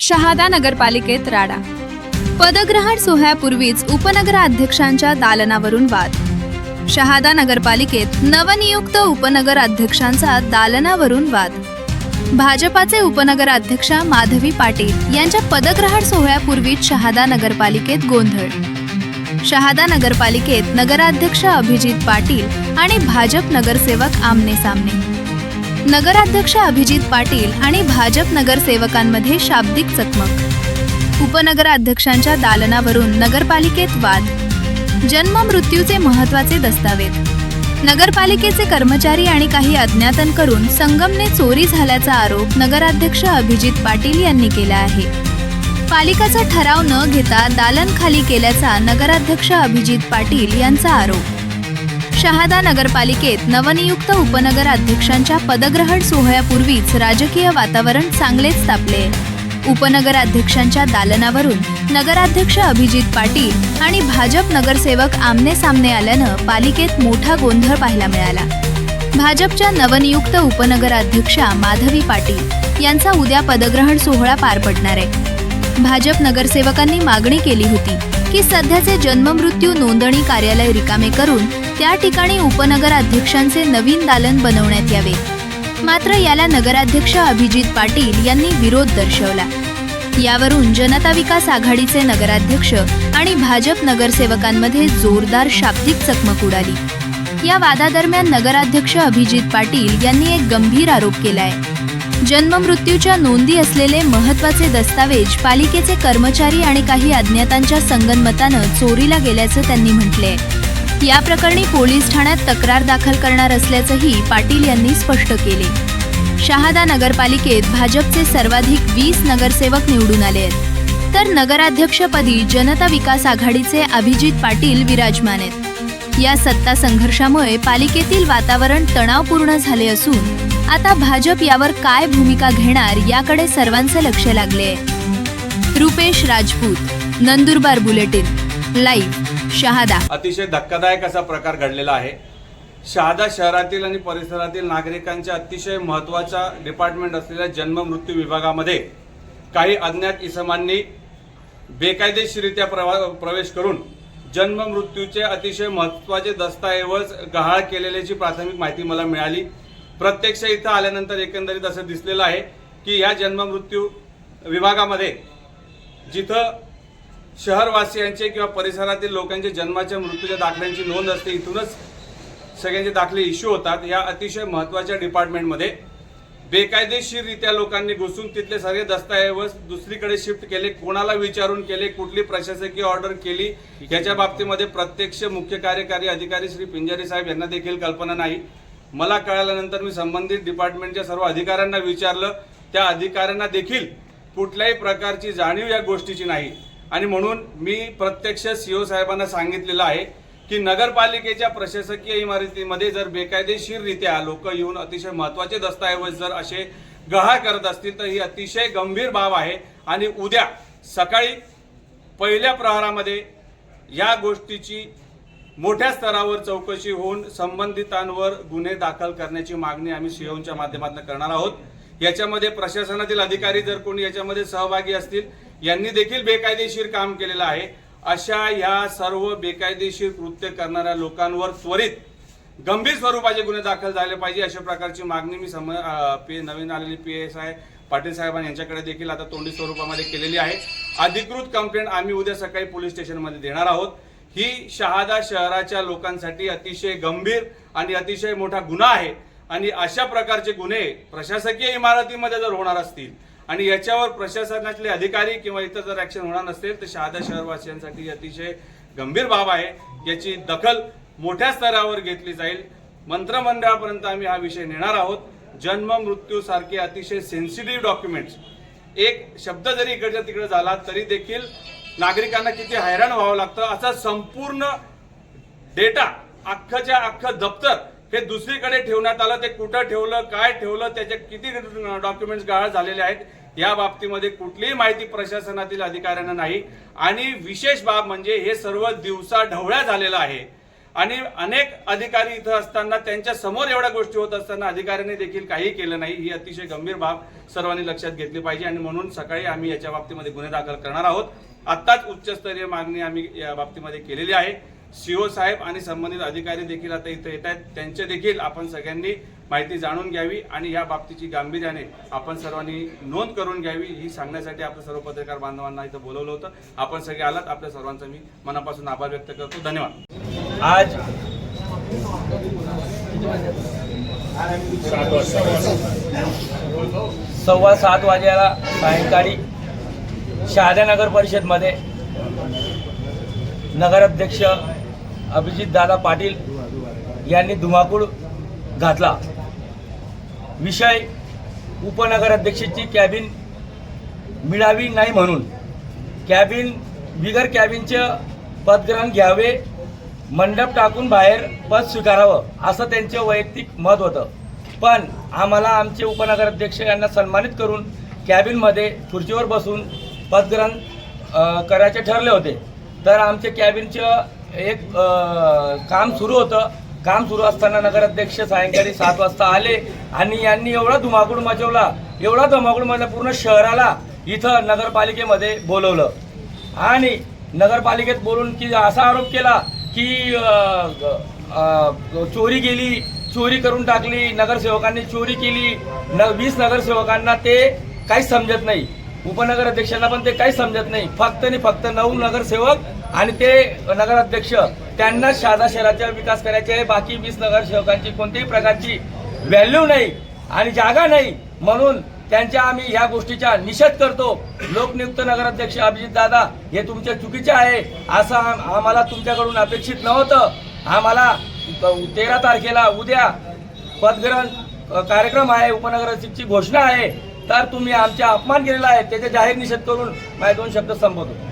शहादा नगरपालिकेत राडा. पदग्रहण सोहळ्यापूर्वीच उपनगराध्यक्षांच्या दालनावरून वाद. शहादा नगरपालिकेत नवनियुक्त उपनगराध्यक्षांचा दालनावरून वाद. भाजपाचे उपनगराध्यक्षा माधवी पाटील यांच्या पदग्रहण सोहळ्यापूर्वीच शहादा नगरपालिकेत गोंधळ. शहादा नगरपालिकेत नगराध्यक्ष अभिजित पाटील आणि भाजप नगरसेवक आमने सामने नगराध्यक्ष अभिजित पाटील आणि भाजप नगरसेवकांमध्ये शाब्दिक चकमक. उपनगराध्यक्षांच्या दालनावरून नगरपालिकेत वाद. जन्म मृत्यूचे महत्त्वाचे दस्तावेज. नगरपालिकेचे कर्मचारी आणि काही अज्ञातांकडून संगमने चोरी झाल्याचा आरोप नगराध्यक्ष अभिजित पाटील यांनी केला आहे. पालिकाचा ठराव न घेता दालन खाली केल्याचा नगराध्यक्ष अभिजित पाटील यांचा आरोप. शहादा नगरपालिकेत नवनियुक्त उपनगराध्यक्षांच्या पदग्रहण सोहळ्यापूर्वीच राजकीय वातावरण चांगलेच तापले. उपनगराध्यक्षांच्या दालनावरून नगराध्यक्ष अभिजित पाटील आणि भाजप नगरसेवक आमने सामने आल्यानं पालिकेत मोठा गोंधळ पाहायला मिळाला. भाजपच्या नवनियुक्त उपनगराध्यक्षा माधवी पाटील यांचा उद्या पदग्रहण सोहळा पार पडणार आहे. भाजप नगरसेवकांनी मागणी केली होती की सध्याचे जन्ममृत्यू नोंदणी कार्यालय रिकामे करून त्या ठिकाणी उपनगराध्यक्षांचे नवीन दालन बनवण्यात यावे. मात्र याला नगराध्यक्ष अभिजित पाटील यांनी विरोध दर्शवला. यावरून जनता विकास आघाडीचे नगराध्यक्ष आणि भाजप नगरसेवकांमध्ये जोरदार शाब्दिक चकमक उडाली. या वादादरम्यान नगराध्यक्ष अभिजित पाटील यांनी एक गंभीर आरोप केलाय. जन्ममृत्यूच्या नोंदी असलेले महत्त्वाचे दस्तावेज पालिकेचे कर्मचारी आणि काही अज्ञातांच्या संगनमतानं चोरीला गेल्याचं त्यांनी म्हटले. या प्रकरणी पोलीस ठाण्यात तक्रार दाखल करणार असल्याचंही पाटील यांनी स्पष्ट केले. शहादा नगरपालिकेत भाजपचे सर्वाधिक वीस नगरसेवक निवडून आले आहेत तर नगराध्यक्षपदी जनता विकास आघाडीचे अभिजित पाटील विराजमान आहेत. या सत्ता संघर्षामुळे पालिकेतील वातावरण तणावपूर्ण झाले असून आता भाजप यावर काय भूमिका घेणार याकडे सर्वांचे लक्ष लागले. आहे रुपेश राजपूत नंदुरबार बुलेटिन लाईव्ह शहादा. अतिशय धक्कादायक असा प्रकार घडलेला आहे. शहादा शहरातील आणि परिसरातील नागरिकांच्या अतिशय महत्त्वाचा डिपार्टमेंट असलेल्या जन्म मृत्यू विभागामध्ये काही अज्ञात इसमांनी बेकायदेशीरित्या प्रवा प्रवेश करून जन्म मृत्यूचे अतिशय महत्त्वाचे दस्तऐवज गहाळ केलेल्याची प्राथमिक माहिती मला मिळाली. प्रत्यक्ष इथं आल्यानंतर एकंदरीत असं दिसलेलं आहे की ह्या जन्ममृत्यू विभागामध्ये जिथं शहरवासियांचे किंवा परिसरातील लोकांचे जन्माच्या मृत्यूच्या दाखल्यांची नोंद असते इथूनच सगळ्यांचे दाखले इश्यू होतात. या अतिशय महत्त्वाच्या डिपार्टमेंटमध्ये बेकायदेशीररित्या लोकांनी घुसून तिथले सगळे दस्तऐवज दुसरीकडे शिफ्ट केले कोणाला विचारून केले कुठली प्रशासकीय ऑर्डर केली याच्या बाबतीमध्ये प्रत्यक्ष मुख्य कार्यकारी अधिकारी श्री पिंजारी साहेब यांना देखील कल्पना नाही. मला कळाल्यानंतर मी संबंधित डिपार्टमेंटच्या सर्व अधिकाऱ्यांना विचारलं. त्या अधिकाऱ्यांना देखील कुठल्याही प्रकारची जाणीव या गोष्टीची नाही. आणि म्हणून मी प्रत्यक्ष सीओ साहेबांना सांगितलेलं आहे की नगरपालिकेच्या प्रशासकीय इमारतीमध्ये जर बेकायदेशीररित्या लोक येऊन अतिशय महत्त्वाचे दस्तऐवज जर असे गहाळ करत असतील तर ही अतिशय गंभीर बाब आहे. आणि उद्या सकाळी पहिल्या प्रहारामध्ये या गोष्टीची मोठ्या स्तरावर चौकशी होऊन संबंधितांवर गुन्हे दाखल करण्याची मागणी आम्ही सीओच्या माध्यमातून करणार आहोत. याच्यामध्ये प्रशासनातील अधिकारी जर कोणी याच्यामध्ये सहभागी असतील यांनी देखील बेकायदेशीर काम केलेलं आहे. अशा ह्या सर्व बेकायदेशीर कृत्य करणाऱ्या लोकांवर त्वरित गंभीर स्वरूपाचे गुन्हे दाखल झाले पाहिजे अशा प्रकारची मागणी मी सम पी नवीन आलेली पी एस आय पाटील साहेबांनी यांच्याकडे देखील आता तोंडी स्वरूपामध्ये केलेली आहे. अधिकृत कंप्लेंट आम्ही उद्या सकाळी पोलीस स्टेशनमध्ये देणार आहोत. ही शहादा शहराच्या लोकांसाठी अतिशय गंभीर आणि अतिशय मोठा गुन्हा आहे. आणि अशा प्रकारचे गुन्हे प्रशासकीय इमारतीमध्ये जर होणार असतील आणि याच्यावर प्रशासनातले अधिकारी किंवा इतर जर ॲक्शन होणार नसेल तर शहादा शहरवासियांसाठी अतिशय गंभीर बाब आहे. याची दखल मोठ्या स्तरावर घेतली जाईल. मंत्रमंडळापर्यंत आम्ही हा विषय नेणार आहोत. जन्म मृत्यू सारखे अतिशय सेन्सिटिव्ह डॉक्युमेंट्स एक शब्द जरी इकडच्या तिकडे झाला तरी देखील नागरिकांना किती हैराण व्हावं लागतं. असा संपूर्ण डेटा अख्खच्या अख्खं दप्तर हे दुसरीकडे ठेवण्यात आलं ते कुठं ठेवलं काय ठेवलं त्याचे किती डॉक्युमेंट्स गाळ झालेले आहेत या बाबतीमध्ये कुठलीही माहिती प्रशासनातील अधिकाऱ्यांना नाही. आणि विशेष बाब म्हणजे हे सर्व दिवसा ढवळ्या झालेलं आहे. आणि अनेक अधिकारी इथं असताना त्यांच्यासमोर एवढ्या गोष्टी होत असताना अधिकाऱ्यांनी देखील काही केलं नाही. ही अतिशय गंभीर बाब सर्वांनी लक्षात घेतली पाहिजे. आणि म्हणून सकाळी आम्ही याच्या बाबतीमध्ये गुन्हे दाखल करणार आहोत. आत्ताच उच्चस्तरीय मागणी आम्ही या बाबतीमध्ये केलेली आहे. सीओ साहेब आणि संबंधित अधिकारी देखील आता इथं येत आहेत. त्यांचे देखील आपण सगळ्यांनी माहिती जाणून घ्यावी आणि या बाबतीची गांभीर्याने आपण सर्वांनी नोंद करून घ्यावी ही सांगण्यासाठी आपल्या सर्व पत्रकार बांधवांना इथं बोलवलं होतं. आपण सगळे आलात. आपल्या सर्वांचा मी मनापासून आभार व्यक्त करतो. धन्यवाद. आज सव्वा सात वाजेला सायंकाळी शहाद्यानगर परिषदमध्ये नगराध्यक्ष अभिजित दादा पाटील यांनी धुमाकूळ घातला. विषय उपनगराध्यक्षाची कॅबिन मिळावी नाही म्हणून. कॅबिन बिगर कॅबिनचं पदग्रहण घ्यावे मंडप टाकून बाहेर पद स्वीकारावं असं त्यांचं वैयक्तिक मत होतं. पण आम्हाला आमचे उपनगराध्यक्ष यांना सन्मानित करून कॅबिनमध्ये खुर्चीवर बसून पदग्रहण करायचे ठरले होते. तर आमचे कॅबिनचं एक काम सुरू होतं. काम सुरू असताना नगराध्यक्ष सायंकाळी सात वाजता आले आणि यांनी एवढा धुमाकूळ मचवला एवढा धुमाकूळ मचवला पूर्ण शहराला इथं नगरपालिकेमध्ये बोलवलं. आणि नगरपालिकेत बोलून की असा आरोप केला की चोरी गेली चोरी करून टाकली नगरसेवकांनी चोरी केली. न वीस नगरसेवकांना ते काहीच समजत नाही. उपनगर अध्यक्षांना पण ते काहीच समजत नाही. फक्त आणि फक्त नऊ नगरसेवक आणि ते नगराध्यक्ष त्यांना शहादा शहराचा विकास करायचे आहे. बाकी वीस नगरसेवकांची कोणत्याही प्रकारची व्हॅल्यू नाही आणि जागा नाही. म्हणून त्यांच्या आम्ही ह्या गोष्टीचा निषेध करतो. लोकनियुक्त नगराध्यक्ष अभिजित दादा हे तुमच्या चुकीचे आहे. असं आम्हाला तुमच्याकडून अपेक्षित नव्हतं. आम्हाला तेरा तारखेला उद्या पदग्रहण कार्यक्रम आहे उपनगराध्यक्षची घोषणा आहे. तर तुम्ही आमचा अपमान केलेला आहे. त्याचा जाहीर निषेध करून माझे दोन शब्द संपवतो.